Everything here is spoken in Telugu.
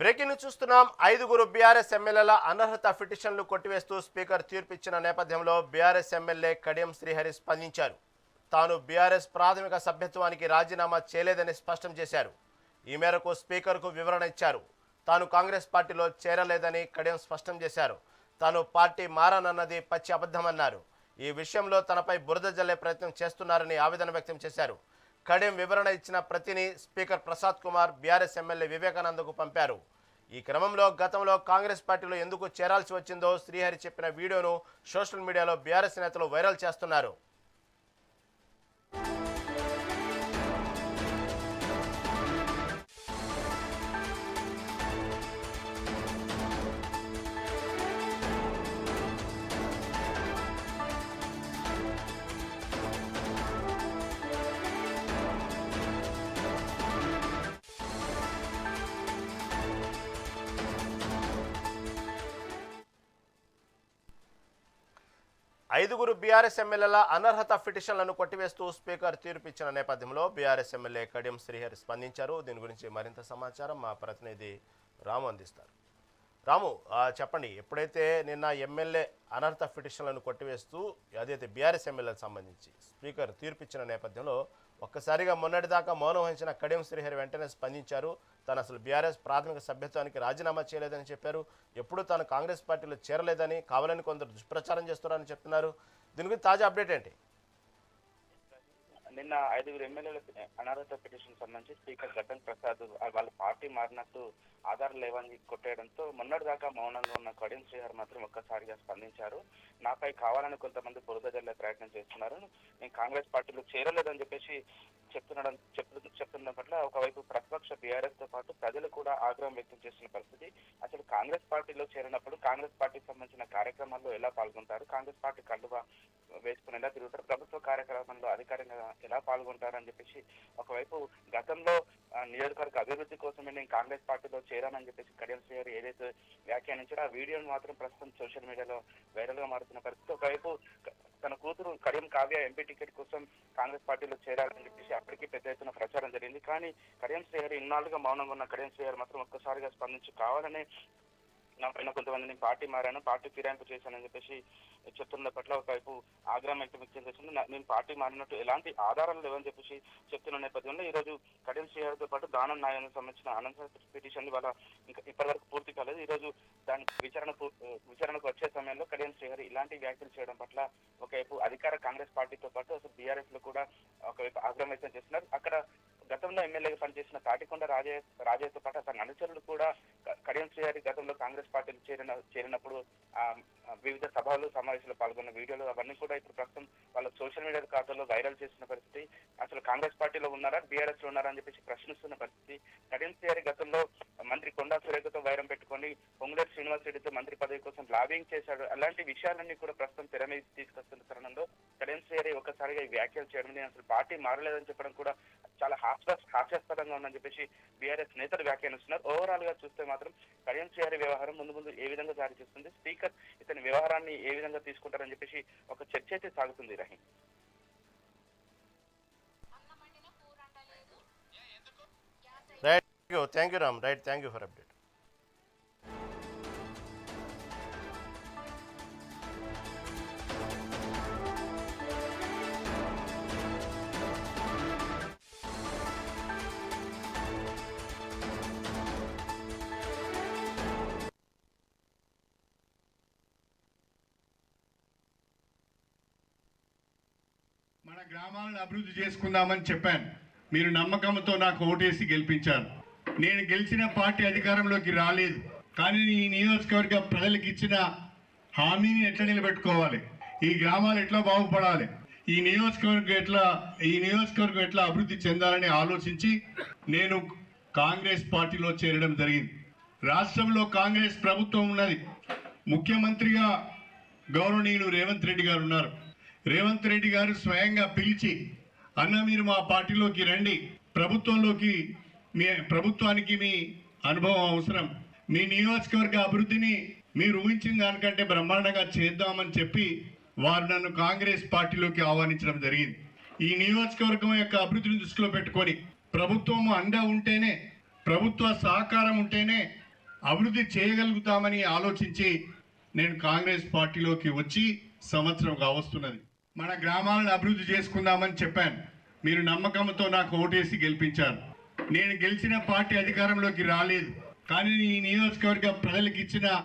బ్రేకింగ్ చూస్తున్నాం. ఐదుగురు బీఆర్ఎస్ ఎమ్మెల్యేల అనర్హత పిటిషన్లు కొట్టివేస్తూ స్పీకర్ తీర్పిచ్చిన నేపథ్యంలో బీఆర్ఎస్ ఎమ్మెల్యే కడియం శ్రీహరి స్పందించారు. తాను బీఆర్ఎస్ ప్రాథమిక సభ్యత్వానికి రాజీనామా చేయలేదని స్పష్టం చేశారు. ఈ మేరకు స్పీకర్కు వివరణ ఇచ్చారు. తాను కాంగ్రెస్ పార్టీలో చేరలేదని కడియం స్పష్టం చేశారు. తాను పార్టీ మారనన్నది పచ్చి అబద్ధమన్నారు. ఈ విషయంలో తనపై బురద జల్లే ప్రయత్నం చేస్తున్నారని ఆవేదన వ్యక్తం చేశారు. కడెం వివరణ ఇచ్చిన ప్రతిని speaker Prasad Kumar BRS MLA వివేకానందకు పంపారు. ఈ క్రమంలో గతంలో కాంగ్రెస్ పార్టీలో ఎందుకు చేరాల్సి వచ్చిందో శ్రీహరి చెప్పిన వీడియోను సోషల్ మీడియాలో బీఆర్ఎస్ నేతలు వైరల్ చేస్తున్నారు. ఐదుగురు బీఆర్ఎస్ ఎమ్మెల్యేల అనర్హత పిటిషన్లను కొట్టివేస్తూ స్పీకర్ తీర్పిచ్చిన నేపథ్యంలో బీఆర్ఎస్ ఎమ్మెల్యే కడియం శ్రీహరి స్పందించారు. దీని గురించి మరింత సమాచారం మా ప్రతినిధి రాము అందిస్తారు. రాము చెప్పండి. ఎప్పుడైతే నిన్న ఎమ్మెల్యే అనర్హత పిటిషన్లను కొట్టివేస్తూ అదైతే బీఆర్ఎస్ ఎమ్మెల్యేలకు సంబంధించి స్పీకర్ తీర్పిచ్చిన నేపథ్యంలో ఒక్కసారిగా మొన్నటిదాకా మౌనం వహించిన కడియం శ్రీహరి వెంటనే స్పందించారు. తాను అసలు బీఆర్ఎస్ ప్రాథమిక సభ్యత్వానికి రాజీనామా చేయలేదని చెప్పారు. ఎప్పుడూ తాను కాంగ్రెస్ పార్టీలో చేరలేదని కావాలని కొందరు దుష్ప్రచారం చేస్తున్నారని చెప్తున్నారు. దీని గురించి తాజా అప్డేట్ ఏంటి? నిన్న ఐదుగురు ఎమ్మెల్యేల అనర్హత పిటిషన్ సంబంధించి స్పీకర్ గడ్డం ప్రసాద్ వాళ్ళ పార్టీ మారినట్టు ఆధారం లేవని కొట్టేయడంతో మొన్నటి దాకా మౌనంగా ఉన్న కడియం శ్రీహర్ మాత్రం ఒక్కసారిగా స్పందించారు. నాపై కావాలని కొంతమంది బురద జల్లే ప్రయత్నం చేస్తున్నారు. నేను కాంగ్రెస్ పార్టీలో చేరలేదని చెప్పేసి చెప్తుండడం చెప్తు చెప్తున్న పట్ల ఒకవైపు ప్రతిపక్ష బీఆర్ఎస్తో పాటు ప్రజలు కూడా ఆగ్రహం వ్యక్తం చేస్తున్న పరిస్థితి. అసలు కాంగ్రెస్ పార్టీలో చేరినప్పుడు కాంగ్రెస్ పార్టీకి సంబంధించిన కార్యక్రమాల్లో ఎలా పాల్గొంటారు? కాంగ్రెస్ పార్టీ కండువా వేసుకుని ఎలా తిరుగుతారు. ప్రభుత్వ కార్యక్రమంలో అధికారంగా ఎలా పాల్గొంటారని చెప్పేసి ఒకవైపు గతంలో నియోజకవర్గ అభివృద్ధి కోసమే నేను కాంగ్రెస్ పార్టీలో చేరానని చెప్పేసి కడియం శ్రీ గారు ఏదైతే వ్యాఖ్యానించారో ఆ వీడియోను మాత్రం ప్రస్తుతం సోషల్ మీడియాలో వైరల్గా మారుతున్న పరిస్థితి. ఒకవైపు తన కూతురు కడియం కావ్య ఎంపీ టికెట్ కోసం కాంగ్రెస్ పార్టీలో చేరాలని చెప్పేసి అప్పటికి పెద్ద ఎత్తున ప్రచారం జరిగింది. కానీ కడియం శ్రీహరి ఇన్నాళ్ళుగా మౌనంగా ఉన్న కడియం శ్రీహరి మాత్రం ఒక్కసారిగా స్పందించి కావాలని నా పైన కొంతమందిని పార్టీ మారాను పార్టీ ఫిరాయింపు చేశానని చెప్పేసి చెప్తున్న పట్ల ఒకవైపు ఆగ్రహం వ్యక్తం వ్యక్తం చేస్తుంది నేను పార్టీ మారినట్టు ఎలాంటి ఆధారాలు లేవని చెప్పేసి చెప్తున్న నేపథ్యంలో ఈ రోజు కడియం శ్రీహరితో పాటు దానం న్యాయానికి సంబంధించిన అనంత పిటిషన్ వాళ్ళ ఇంకా ఇప్పటివరకు పూర్తి కాలేదు. ఈ రోజు దాని విచారణ విచారణకు వచ్చే సమయంలో కడియం శ్రీహరి ఇలాంటి వ్యాఖ్యలు చేయడం పట్ల ఒకవైపు అధికార కాంగ్రెస్ పార్టీతో పాటు అసలు బీఆర్ఎస్లో కూడా ఒకవైపు ఆగ్రహం వ్యక్తం చేస్తున్నారు. అక్కడ గతంలో ఎమ్మెల్యేగా పనిచేసిన తాటికొండ రాజయ్య రాజయ్యతో పాటు అతని అనుచరులు కూడా కడియం శ్రీహారి గతంలో కాంగ్రెస్ పార్టీలో చేరిన చేరినప్పుడు వివిధ సభలు సమావేశాలు పాల్గొన్న వీడియోలు అవన్నీ కూడా ఇప్పుడు ప్రస్తుతం వాళ్ళ సోషల్ మీడియా ఖాతాలో వైరల్ చేసిన పరిస్థితి. అసలు కాంగ్రెస్ పార్టీలో ఉన్నారా? బీఆర్ఎస్లో ఉన్నారా అని చెప్పేసి ప్రశ్నిస్తున్న పరిస్థితి. కడియం శ్రీహరి గతంలో మంత్రి కొండా సురేఖతో వైరం పెట్టుకొని పొంగులేరు శ్రీనివాస్ రెడ్డితో మంత్రి పదవి కోసం లాబింగ్ చేశాడు. అలాంటి విషయాలన్నీ కూడా ప్రస్తుతం తెర మీద తీసుకొస్తున్న తరుణంలో కడియం శ్రీహరి ఒక్కసారిగా ఈ వ్యాఖ్యలు చేయడం నేను అసలు పార్టీ మారలేదని చెప్పడం కూడా చాలా హాస్య హాస్యాస్పదంగా ఉందని చెప్పేసి బీఆర్ఎస్ నేతలు వ్యాఖ్యానిస్తున్నారు. ఓవరాల్గా చూస్తే మాత్రం కడియం శ్రీహరి వ్యవహారం ముందు ముందు ఏ విధంగా జారీ చేస్తుంది? స్పీకర్ ఇతని వ్యవహారాన్ని ఏ విధంగా తీసుకుంటారని చెప్పేసి ఒక చర్చ అయితే సాగుతుంది Rahim. Right thank you Ram right thank you for update గ్రామాలను అభివృద్ధి చేసుకుందామని చెప్పాను. మీరు నమ్మకంతో నాకు ఓటేసి గెలిపించారు. నేను గెలిచిన పార్టీ అధికారంలోకి రాలేదు. కానీ ఈ నియోజకవర్గ ప్రజలకు ఇచ్చిన హామీని ఎట్లా నిలబెట్టుకోవాలి? ఈ గ్రామాలు ఎట్లా బాగుపడాలి? ఈ నియోజకవర్గం ఎట్లా ఈ నియోజకవర్గం ఎట్లా అభివృద్ధి చెందాలని ఆలోచించి నేను కాంగ్రెస్ పార్టీలో చేరడం జరిగింది. రాష్ట్రంలో కాంగ్రెస్ ప్రభుత్వం ఉన్నది. ముఖ్యమంత్రిగా గౌరవనీయులు రేవంత్ రెడ్డి గారు ఉన్నారు. రేవంత్ రెడ్డి గారు స్వయంగా పిలిచి అన్న మీరు మా పార్టీలోకి రండి. ప్రభుత్వంలోకి మీ ప్రభుత్వానికి మీ అనుభవం అవసరం. మీ నియోజకవర్గ అభివృద్ధిని మీరు ఊహించిన దానికంటే బ్రహ్మాండంగా చేద్దామని చెప్పి వారు నన్ను కాంగ్రెస్ పార్టీలోకి ఆహ్వానించడం జరిగింది. ఈ నియోజకవర్గం యొక్క అభివృద్ధిని దృష్టిలో పెట్టుకొని ప్రభుత్వం అండ ఉంటేనే ప్రభుత్వ సహకారం ఉంటేనే అభివృద్ధి చేయగలుగుతామని ఆలోచించి నేను కాంగ్రెస్ పార్టీలోకి వచ్చి సంవత్సరం కావస్తున్నది. మన గ్రామాలను అభివృద్ధి చేసుకుందామని చెప్పాను. మీరు నమ్మకంతో నాకు ఓటేసి గెలిపించారు. నేను గెలిచిన పార్టీ అధికారంలోకి రాలేదు. కానీ ఈ నియోజకవర్గ ప్రజలకు ఇచ్చిన